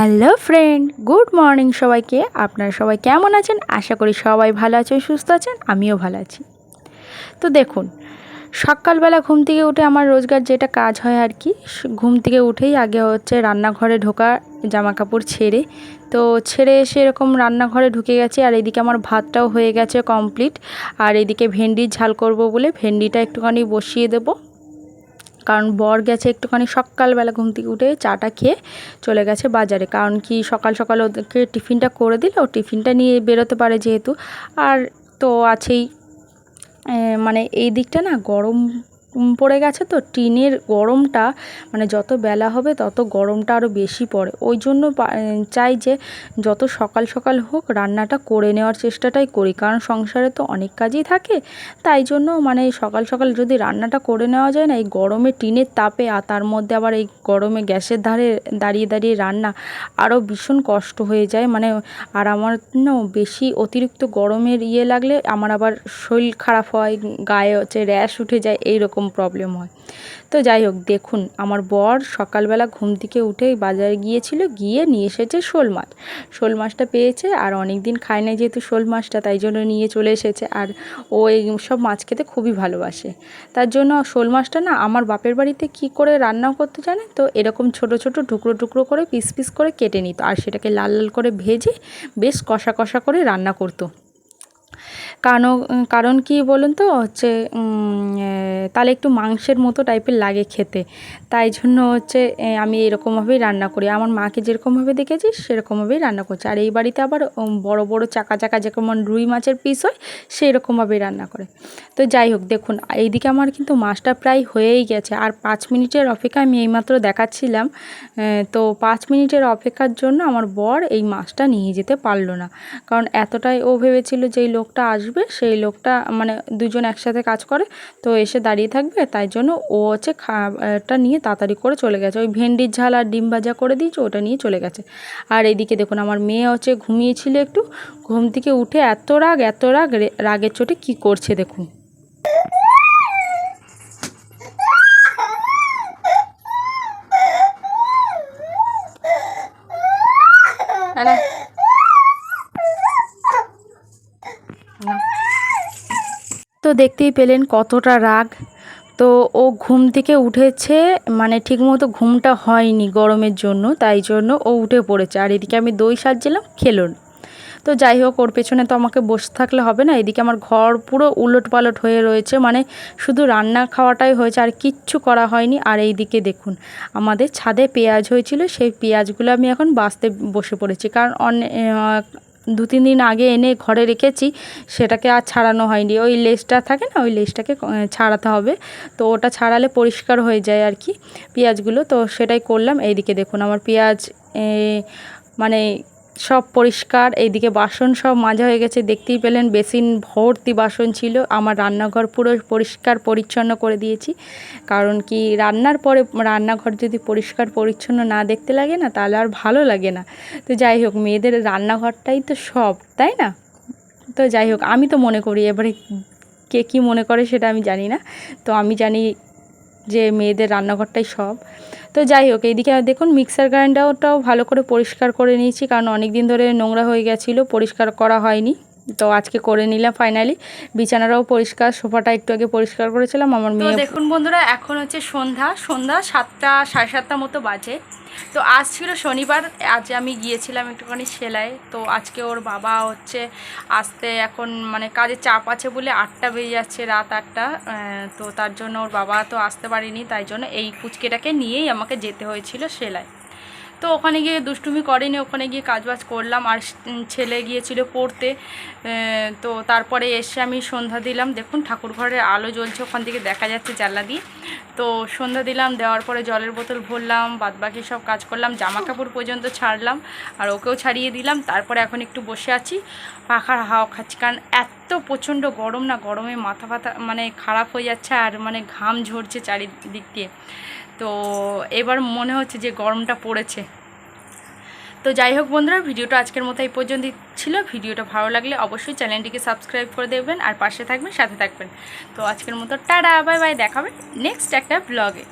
Hello friend, good morning সবাইকে। আপনারা সবাই কেমন আছেন? আশা করি সবাই ভালো আছেন, সুস্থ আছেন, আমিও ভালো আছি। তো দেখুন, সকালবেলা ঘুম থেকে উঠে আমার রোজগার যেটা কাজ হয় আর কি ঘুম থেকে উঠেই আগে হচ্ছে রান্নাঘরে ঢোকা জামা কাপড় ছেড়ে, তো ছেড়ে এসে এরকম রান্নাঘরে ঢুকে গেছে, আর এদিকে আমার ভাতটাও হয়ে গেছে কমপ্লিট আর এদিকে ভেন্ডির ঝাল করব বলে ভেন্ডিটা একটুখানি বসিয়ে দেবো। কারণ বর গেছে একটুখানি সকালবেলা ঘুম থেকে উঠে চাটা খেয়ে চলে গেছে বাজারে। কারণ কি সকাল সকাল ওদেরকে টিফিনটা করে দিলে, ও টিফিনটা নিয়ে বেরোতে পারে যেহেতু। আর তো আছেই মানে এই দিকটা না গরম পড়ে গেছে তো, টিনের গরমটা মানে যত বেলা হবে তত গরমটা আরও বেশি পড়ে। ওই জন্য চাই যে যত সকাল সকাল হোক রান্নাটা করে নেওয়ার চেষ্টাটাই করি। কারণ সংসারে তো অনেক কাজই থাকে, তাই জন্য মানে সকাল সকাল যদি রান্নাটা করে নেওয়া যায় না, এই গরমে টিনের তাপে আর তার মধ্যে আবার এই গরমে গ্যাসের ধারে দাঁড়িয়ে দাঁড়িয়ে রান্না আরও ভীষণ কষ্ট হয়ে যায়। মানে আর আমার না বেশি অতিরিক্ত গরমের ইয়ে লাগলে আমার আবার শরীর খারাপ হয়, গায়ে হচ্ছে, র্যাশ উঠে যায় এই রকম প্রবলেম হয়। তো যাই হোক, দেখুন, আমার বর সকালবেলা ঘুম থেকে উঠে বাজারে গিয়েছিল, গিয়ে নিয়ে এসেছে শোল মাছ। শোল মাছটা পেয়েছে আর অনেক দিন খায় না যেহেতু শোল মাছটা, তাই জন্য নিয়ে চলে এসেছে। আর ও এই সব মাছ খেতে খুবই ভালোবাসে। তার জন্য শোল মাছটা না আমার বাপের বাড়িতে কি করে রান্না করতে জানে তো এরকম ছোট ছোট টুকরো টুকরো করে, পিস পিস করে কেটে নিত। আর সেটাকে লাল লাল করে ভেজে বেশ কষা কষা করে রান্না করতো। কারণ কারণ কি বলুন তো? হচ্ছে তাহলে একটু মাংসের মতো টাইপের লাগে খেতে। তাই জন্য হচ্ছে আমি এরকমভাবেই রান্না করি। আমার মাকে যেরকমভাবে দেখেছি সেরকমভাবেই রান্না করছি। আর এই বাড়িতে আবার বড় বড় চাকা চাকা যেমন রুই মাছের পিস হয় সেই রকমভাবেই রান্না করে। তো যাই হোক, দেখুন, এইদিকে আমার কিন্তু মাছটা প্রায় হয়েই গেছে। আর পাঁচ মিনিটের অপেক্ষা আমি এইমাত্র দেখাচ্ছিলাম তো পাঁচ মিনিটের অপেক্ষার জন্য আমার বর এই মাছটা নিয়ে যেতে পারল না। কারণ এতটাই ও ভেবেছিল যে এই লোকটা আসবে সেই লোকটা মানে দুজন একসাথে কাজ করে, তো এসে দাঁড়িয়ে থাকবে, তাই জন্য ও হচ্ছে খাবারটা নিয়ে তাড়াতাড়ি করে চলে গেছে। ওই ভেন্ডির ঝাল আর ডিম ভাজা করে দিয়েছে, ওটা নিয়ে চলে গেছে। আর এইদিকে দেখুন, আমার মেয়ে হচ্ছে ঘুমিয়েছিল একটু, ঘুম থেকে উঠে এত রাগ এত রাগ রাগের চোটে কি করছে দেখুন। তো দেখতেই পেলেন কতটা রাগ। তো ও ঘুম থেকে উঠেছে মানে ঠিকমতো ঘুমটা হয়নি গরমের জন্য তাই জন্য ও উঠে পড়েছে। আর এদিকে আমি দই সাজছিলাম খেলো তো যাই হোক ওর পেছনে তো আমাকে বসে থাকলে হবে না এদিকে আমার ঘর পুরো উলট পালট হয়ে রয়েছে মানে শুধু রান্না খাওয়াটাই হয়েছে আর কিচ্ছু করা হয়নি। আর এই দিকে দেখুন আমাদের ছাদে পেঁয়াজ হয়েছিল সেই পেঁয়াজগুলো আমি এখন বাঁচতে বসে পড়েছি। কারণ অনে আহ, দু তিন দিন আগে এনে ঘরে রেখেছি, সেটাকে আর ছাড়ানো হয়নি। ওই লেসটা থাকে না, ওই লেসটাকে ছাড়াতে হবে। তো ওটা ছাড়ালে পরিষ্কার হয়ে যায় আর কি পেঁয়াজগুলো। তো সেটাই করলাম। এইদিকে দেখুন, আমার পেঁয়াজ মানে সব পরিষ্কার, এইদিকে বাসন সব মাজা হয়ে গেছে। দেখতেই পেলেন বেসিন ভর্তি বাসন ছিল। আমার রান্নাঘর পুরো পরিষ্কার পরিচ্ছন্ন করে দিয়েছি। কারণ কি, রান্নার পরে রান্নাঘর যদি পরিষ্কার পরিচ্ছন্ন না দেখতে লাগে না, তাহলে আর ভালো লাগে না। তো যাই হোক, মেয়েদের রান্নাঘরটাই তো সব, তাই না? তো যাই হোক, আমি তো মনে করি, এবারে কে কী মনে করে সেটা আমি জানি না। তো আমি জানি যে মেয়েদের রান্নাঘরটাই সব। তো যাই হোক, এইদিকে দেখুন মিক্সার গ্রাইন্ডারটাও ভালো করে পরিষ্কার করে নিয়েছি, কারণ অনেক দিন ধরে নোংরা হয়ে গেছিল, পরিষ্কার করা হয়নি। তো আজকে করে নিলাম ফাইনালি বিছানাটাও পরিষ্কার সোফাটা একটু আগে পরিষ্কার করেছিলাম আমার মেয়ে দেখুন বন্ধুরা এখন হচ্ছে সন্ধ্যা। সন্ধ্যা সাতটা সাড়ে সাতটা মতো বাজে। তো আজ ছিল শনিবার আজ আমি গিয়েছিলাম একটুখানি সেলাই। তো আজকে ওর বাবা হচ্ছে আসতে এখন মানে কাজের চাপ আছে বলে আটটা বেজে যাচ্ছে রাত আটটা। তো তার জন্য ওর বাবা তো আসতে পারেনি তাই জন্য এই পুচকেটাকে নিয়েই আমাকে যেতে হয়েছিল সেলাই। তো ওখানে গিয়ে দুষ্টুমি করেনি, ওখানে গিয়ে কাজবাজ করলাম। আর ছেলে গিয়েছিল পড়তে। তো তারপরে এসে আমি সন্ধ্যা দিলাম। দেখুন ঠাকুর ঘরের আলো জ্বলছে, ওখান থেকে দেখা যাচ্ছে জানলা দিয়ে। তো সন্ধ্যা দিলাম, দেওয়ার পরে জলের বোতল ভরলাম, বাদবাকি সব কাজ করলাম জামা কাপড় পর্যন্ত ছাড়লাম, আর ওকেও ছাড়িয়ে দিলাম। তারপরে এখন একটু বসে আছি। পাখার হাওয়া খাচ্ছি, কারণ এত প্রচণ্ড গরম না, গরমে মাথা ফাথা মানে খারাপ হয়ে যাচ্ছে আর মানে ঘাম ঝরছে চারিদিক দিয়ে। তো এবার মনে হচ্ছে যে গরমটা পড়েছে। তো যাই হোক বন্ধুরা, ভিডিওটা আজকের মতো এই পর্যন্ত ছিল। ভিডিওটা ভালো লাগলে অবশ্যই চ্যানেলটিকে সাবস্ক্রাইব করে দেবেন আর পাশে থাকবেন, সাথে থাকবেন। তো আজকের মতো টাটা, বাই বাই দেখাবেন নেক্সট একটা ব্লগে